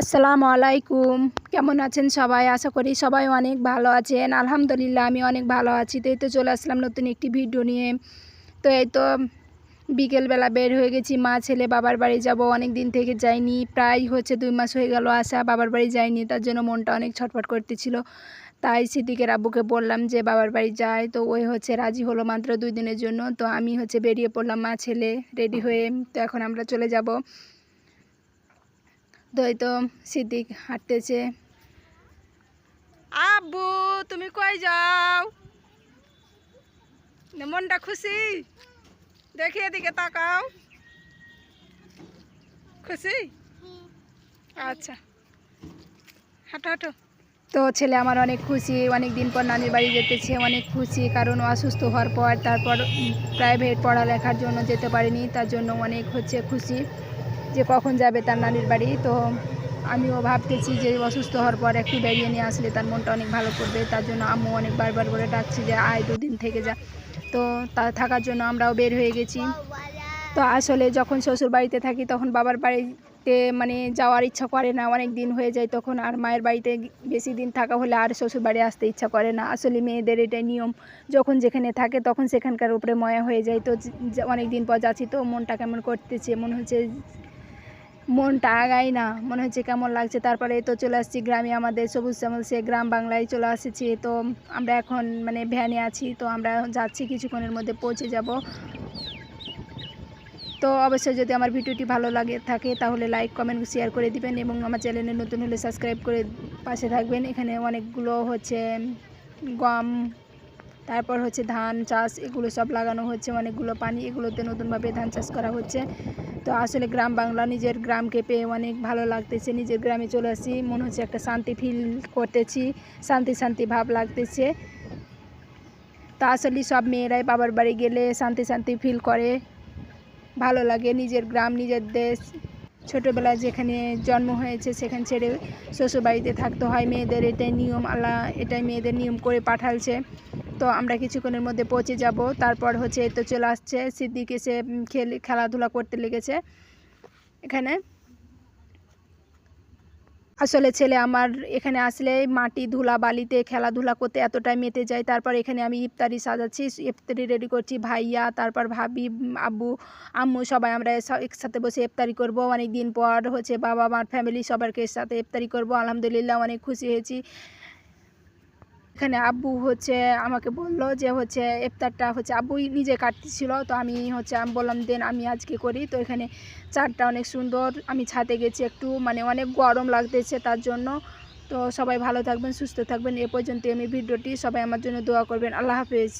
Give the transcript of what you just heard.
আসসালামু আলাইকুম। কেমন আছেন সবাই? আশা করি সবাই অনেক ভালো আছেন। আলহামদুলিল্লাহ, আমি অনেক ভালো আছি। তো এই তো চলে আসলাম নতুন একটি ভিডিও নিয়ে। তো এই তো বিকেলবেলা বের হয়ে গেছি। মা, ছেলে, বাবার বাড়ি যাব। অনেক দিন থেকে যাইনি। প্রায় হচ্ছে দুই মাস হয়ে গেল আসা বাবার বাড়ি যাইনি। তার জন্য মনটা অনেক ছটফট করতেছিল। তাই সিদ্দিকের আব্বুকে বললাম যে, বাবার বাড়ি যায় তো ওই হচ্ছে রাজি হলো মাত্র দুই দিনের জন্য। তো আমি হচ্ছে বেরিয়ে পড়লাম মা, ছেলে রেডি হয়ে। তো এখন আমরা চলে যাব। তো এই তো সিদ্দিক হাঁটতেছে। আব্বু, তুমি কই যাও? মনটা খুশি? দেখি এদিকে তাকাও। খুশি? আচ্ছা। হাঁটো হাঁটো। তো ছেলে আমার অনেক খুশি অনেক দিন পর নানির বাড়ি যেতেছে, অনেক খুশি, কারণ অসুস্থ হওয়ার পর তারপর প্রাইভেট পড়ালেখার জন্য যেতে পারিনি, তার জন্য অনেক হচ্ছে খুশি। যে কখন যাবে তার নানির বাড়ি, তো আমিও ভাবতেছি যে অসুস্থ হওয়ার পর একটু বেরিয়ে নিয়ে আসলে তার মনটা অনেক ভালো করবে। তার জন্য আম্মু অনেক বারবার করে ডাকছি যে, আয় দুদিন থেকে যা। তো তা থাকার জন্য আমরাও বের হয়ে গেছি। তো আসলে যখন শ্বশুর বাড়িতে থাকি তখন বাবার বাড়িতে মানে যাওয়ার ইচ্ছা করে না, অনেক দিন হয়ে যায় তখন আর মায়ের বাড়িতে বেশি দিন থাকা হলে আর শ্বশুর বাড়ি আসতে ইচ্ছা করে না। আসলে মেয়েদের এটাই নিয়ম, যখন যেখানে থাকে তখন সেখানকার উপরে ময়া হয়ে যায়। তো অনেক দিন পর যাচ্ছি তো মনটা কেমন করতেছে, মনে হচ্ছে মনটা আগাই না। মনে হচ্ছে কেমন লাগছে। তারপরে তো চলে আসছি গ্রামে আমাদের সবুজ শ্যামল সে গ্রাম বাংলায় চলে এসেছি তো আমরা এখন মানে ভ্যানে আছি। তো আমরা যাচ্ছি কিছুক্ষণের মধ্যে পৌঁছে যাব। তো অবশ্যই যদি আমার ভিডিওটি ভালো লাগে থাকে তাহলে লাইক কমেন্ট শেয়ার করে দিবেন এবং আমার চ্যানেলে নতুন হলে সাবস্ক্রাইব করে পাশে থাকবেন। এখানে অনেকগুলো হচ্ছে গম তারপর হচ্ছে ধান চাষ, এগুলো সব লাগানো হচ্ছে, অনেকগুলো পানি এগুলোতে নতুনভাবে ধান চাষ করা হচ্ছে। তো আসলে গ্রাম বাংলা নিজের গ্রামকে পেয়ে অনেক ভালো লাগতেছে, নিজের গ্রামে চলে আসি, মনে হচ্ছে একটা শান্তি ফিল করতেছি, শান্তি শান্তি ভাব লাগতেছে। তো আসলে সব মেয়েরাই বাবার বাড়ি গেলে শান্তি শান্তি ফিল করে, ভালো লাগে নিজের গ্রাম, নিজের দেশ। ছোটোবেলায় যেখানে জন্ম হয়েছে সেখানে ছেড়ে শ্বশুরবাড়িতে থাকতে হয়, মেয়েদের এটাই নিয়ম, আল্লাহ এটাই মেয়েদের নিয়ম করে পাঠালছে। তো আমরা কিছুক্ষণের মধ্যে পৌঁছে যাব। তারপর হচ্ছে তো চলে আসছে। সিদ্দিক এসে খেলে, খেলাধুলা করতে লেগেছে এখানে। আসলে ছেলে আমার এখানে আসলে মাটি ধুলা, বালিতে খেলাধুলা করতে এতটাই মেতে যায়। তারপর এখানে আমি ইফতারি সাজাচ্ছি, ইফতারি রেডি করছি, ভাইয়া, তারপর ভাবি আব্বু, আম্মু সবাই আমরা একসাথে বসে ইফতারি করব। অনেক দিন পর হচ্ছে বাবা, মার ফ্যামিলি সবারকে সাথে ইফতারি করব। আলহামদুলিল্লাহ অনেক খুশি হয়েছি। এখানে আব্বু হচ্ছে আমাকে বলল যে হচ্ছে ইফতারটা হচ্ছে আব্বুই নিজে কাটতেছিল, তো আমি হচ্ছে আমি বললাম, দেন আমি আজকে করি। তো এখানে চারটা অনেক সুন্দর, আমি ছাদে গেছি একটু মানে অনেক গরম লাগতেছে তার জন্য। তো সবাই ভালো থাকবেন, সুস্থ থাকবেন, এ পর্যন্ত আমি ভিডিওটি, সবাই আমার জন্য দোয়া করবেন, আল্লাহ হাফেজ।